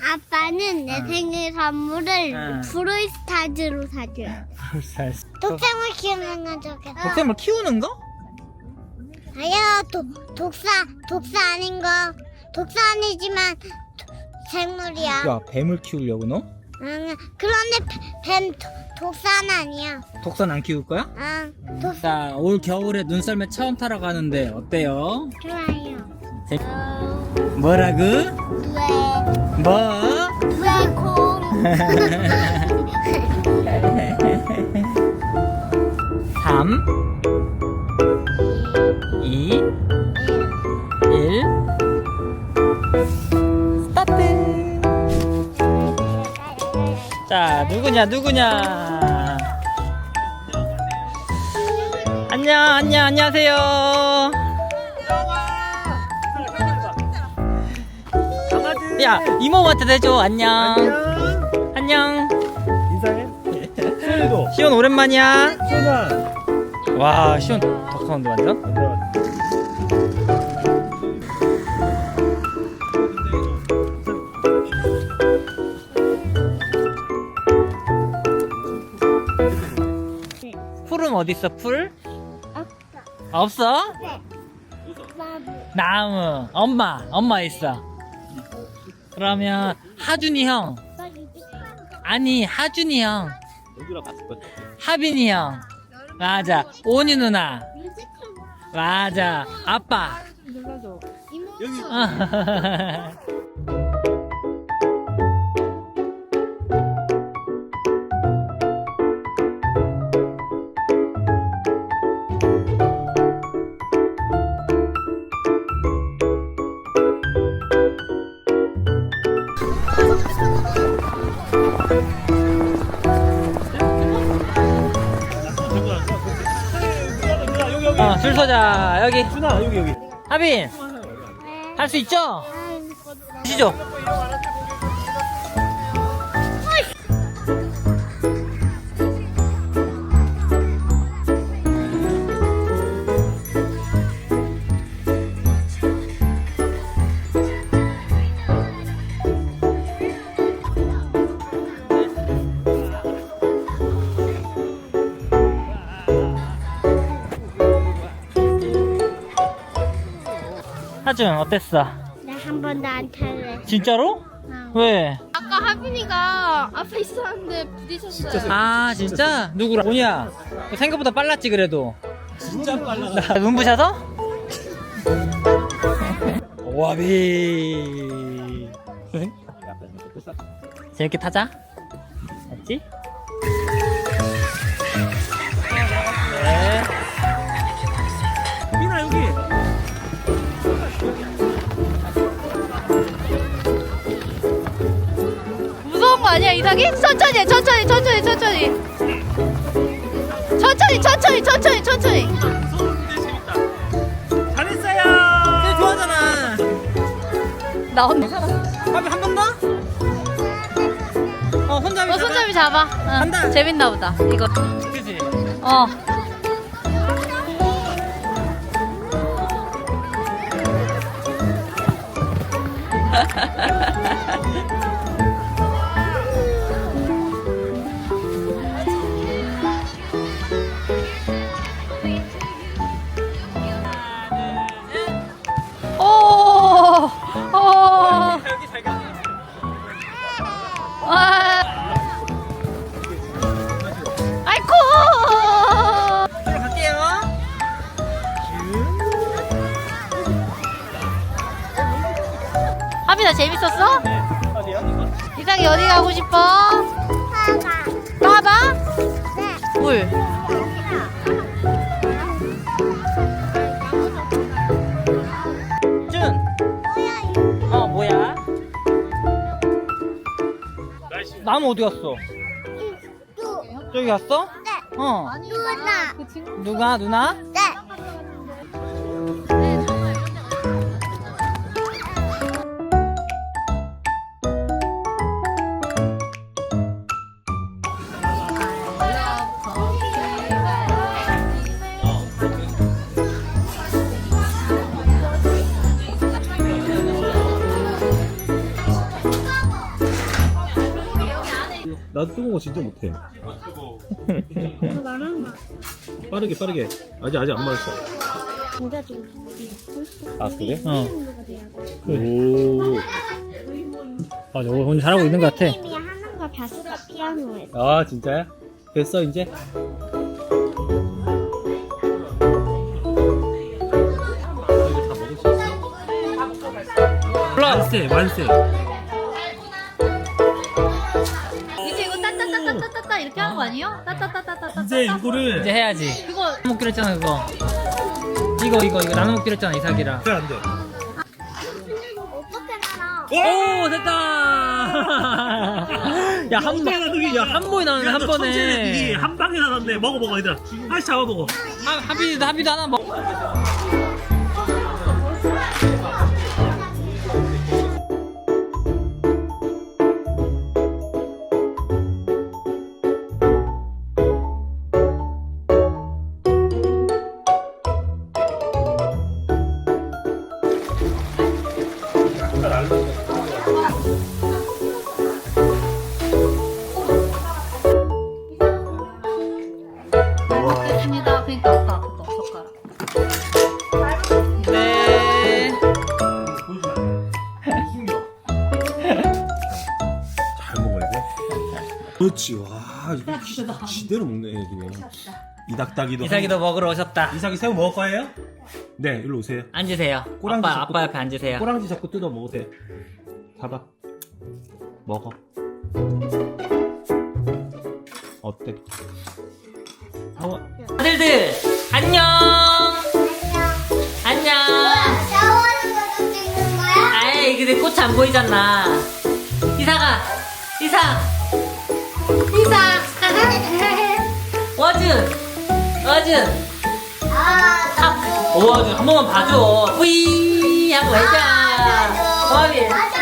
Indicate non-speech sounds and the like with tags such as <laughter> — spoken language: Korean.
아빠는 내 응. 생일 선물을 응. 브로이스타즈로 사줘요. 독생을 키우는 건 좋겠어. 독샘을 키우는 거? 아야, 도, 독사, 독사 아닌 거. 독사 아니지만 도- 생물이야. 야 뱀을 키우려고 너? 응, 그런데 뱀, 독사는 아니야. 독산 안 키울 거야? 응, 독사 자, 올 겨울에 눈썰매 처음 타러 가는데 어때요? 좋아요. 재- 어, 뭐라고? 왜, 뭐? 왜 공? 3 <laughs> 누구냐 누구냐? 안녕 안녕 안녕하세요. 야 이모한테 해줘. 안녕. 안녕. 인사해. 소리도. 시온 오랜만이야. 소나. 와 시온 덕하는데 완전 어디 있어? 풀? 없어? 나무. 엄마 엄마 있어. 그러면 하준이 형. 아니 하준이 형. 여기로 갔을 거야. 하빈이 형. 맞아. 오니 누나. 맞아. 아빠. 여기. <laughs> 어, 줄 서자 여기 준아 여기 여기. 하빈 할 수 있죠? 시죠 하준 어땠어? 나 한 번도 안 탈래. 진짜로? 응. 왜? 아까 하빈이가 앞에 있었는데 부딪혔어요. 아 진짜? 누구랑? 오니야 생각보다 빨랐지 그래도 진짜 빨라. 나 눈부셔서? 와비 재밌게 타자 맞지? 아니야 이상이? 천천히 해, 천천히 천천히 천천히. 천천히 천천히 천천히 천천히. 무서운데 재밌다. 잘했어요. 쟤 좋아하잖아 나온다. 하빈 한번 더? 어 손잡이 어 손잡이 잡아. 응. 간다. 재밌나 보다. 이거. 그지? 어. 재밌었어? 어디야? 이상이 어디 가고 싶어? 봐봐. 네. 물. 준! 어 뭐야? 나무 어디 갔어? 또, 저기 갔어? 네. 어 누나. 누가 누나? 네. 나 뜨거운 거 진짜 못해. 말하는 거. 빠르게 빠르게. 아직 아직 안 말했어. 진짜 좀. 아 그래? 어. 오. 맞아 오늘 잘하고 있는 것 같아 선생님이 하는 거 봤어 피아노에서. 아 진짜야? 됐어 이제? 완세 완세 따따따따따따 이렇게 하는 거 아니에요? 따따따따따따 이제 이거를 이제 해야지 그거 나눠 먹기로 했잖아 그거 이거 이거 이거 나눠 먹기로 했잖아 이삭이랑 그래 안 돼. 어떻게 알아? 오 됐다 <laughs> 야 한 번, 야한 번에 나오네 한 번에 한 방에 나갔네. 먹어 먹어 얘들아. 하나씩 잡아 먹어. 하- 하비도 하비도 하나 먹 그렇지 와 이거 지- 지대로 먹네 그냥. 이닥다기도. 이삭이도 먹으러 오셨다 이삭이 새우 먹을 거예요? 네 일로 오세요. 앉으세요 꼬랑지 아빠 잡고- 아빠 옆에 앉으세요 꼬랑지 자꾸 뜯어 돼. 봐봐. 먹어. 어때? 하와. 아들들 안녕 안녕 샤워하는 거도 찍는 거야? 아이 근데 꽃이 안 보이잖아 이삭아 이삭 이삭 워준. 워준. 아, 나도. 워준. 한 번만 봐줘. 뿌이. 하고 해자. 아, 맞아.